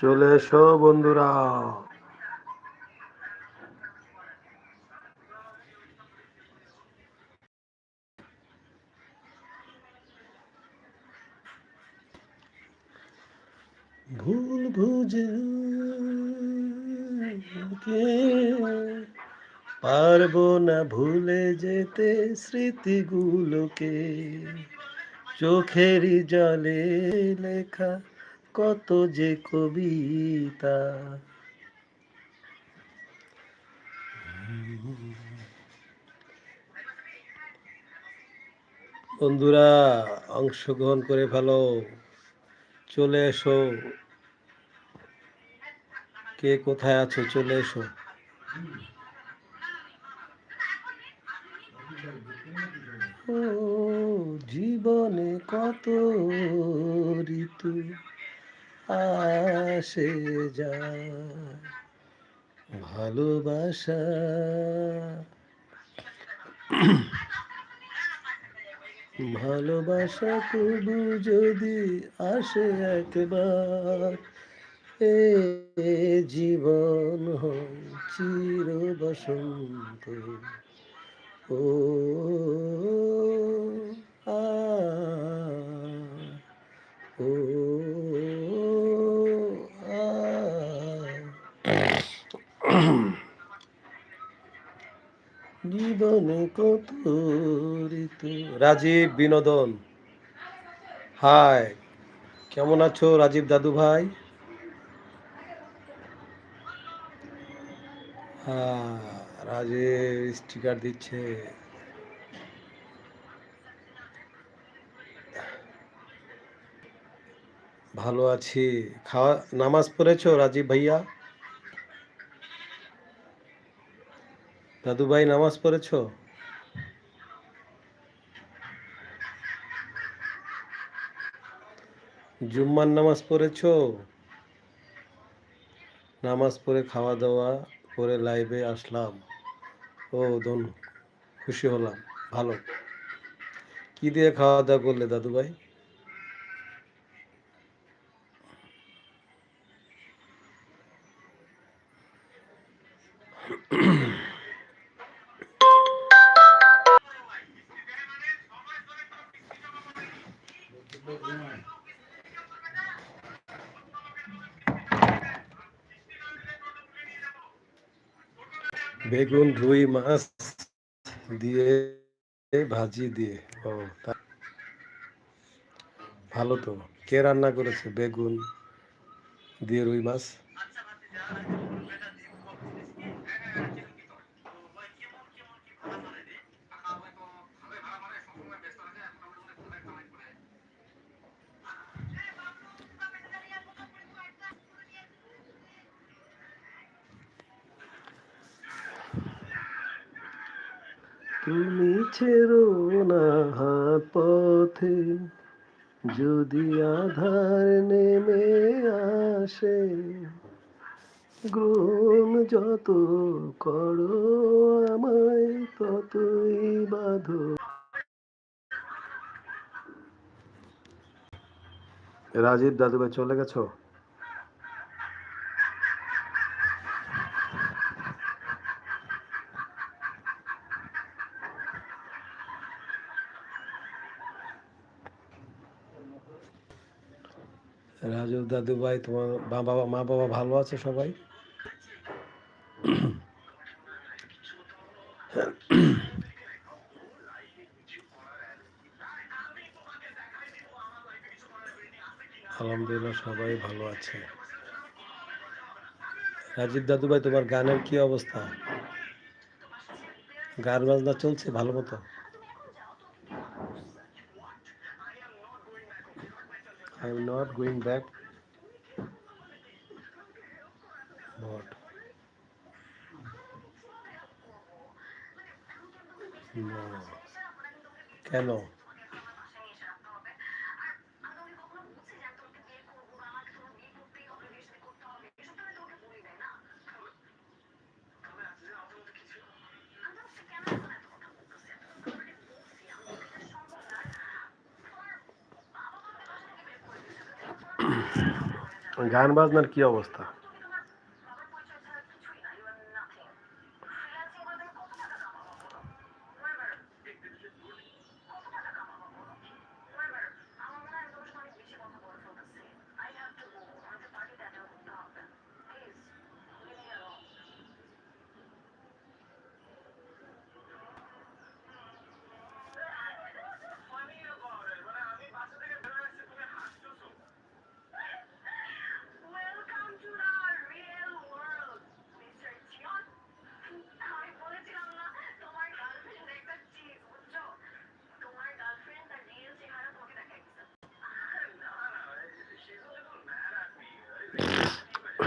চলে এসো বন্ধুরা। ভুল বুঝে পারব না ভুলে যেতে স্মৃতিগুলোকে। চোখেরই জলে লেখা কত যে কবিতা। বন্ধুরা, অংশগ্রহণ করে ভালো, চলে এসো। কে কোথায় আছো? চলে এসো। ও জীবনে কত ঋতু। আসে যায় ভালোবাসা। ভালোবাসা কবু যদি আসে একবার এ জীবন চির বসন্ত। ও আ ও আ জীবনে কত ঋতু রাজীব, বিনোদন। হাই, কেমন আছো রাজীব দাদু ভাই? হ্যাঁ রাজীব স্টিকার দিচ্ছে। ভালো আছি। খাওয়া, নামাজ পড়েছো রাজীব ভাইয়া? দাদু ভাই, নামাজ পড়েছো? জুম্মার নামাজ পড়েছো? নামাজ পড়ে খাওয়া দাওয়া করে লাইভে আসলাম। ও দন খুশি হলাম, ভালো। কি দিয়ে খাওয়া দাওয়া করলে দাদু ভাই? বেগুন, রুই মাছ দিয়ে, ভাজি দিয়ে। ও ভালো তো। কে রান্না করেছে? বেগুন দিয়ে রুই মাছ? তুমি ছেড়ো না হাত পথে। যদি আধার নেমে আসে গ্রহণ যত করো আমায়, ততই বাঁধো। রাজীব দাদু ভাই চলে গেছো? রাজু দাদু ভাই, তোমার মা বাবা মা বাবা ভালো আছে সবাই? আলহামদুলিল্লাহ সবাই ভালো আছে। রাজীব দাদু ভাই, তোমার গানের কি অবস্থা? গান বাজনা চলছে ভালো মতো? I am not going back. Not. No. কেন গান বাজনার কী অবস্থা?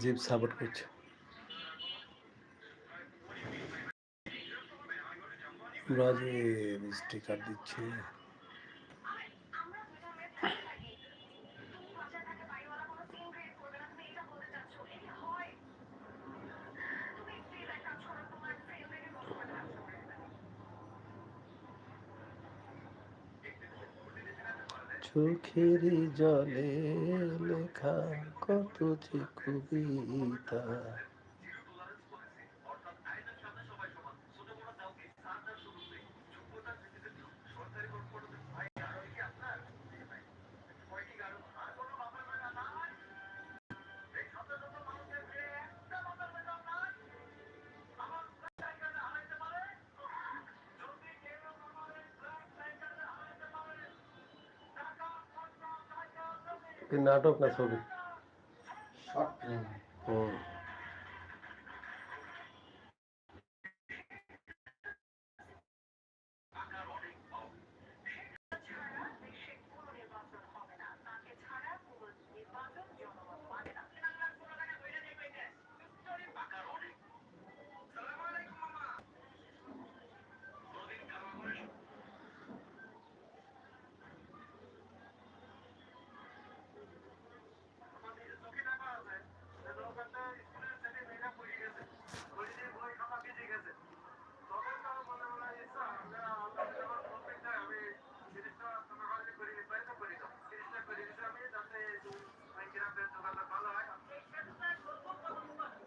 মুজিব সাপোর্ট করছে। ব্রাজিল স্টিকার দিচ্ছে সুখের জলে লেখা কত যে কবিতা। কি নাটক না ছবি শর্ট ফিল্ম হুম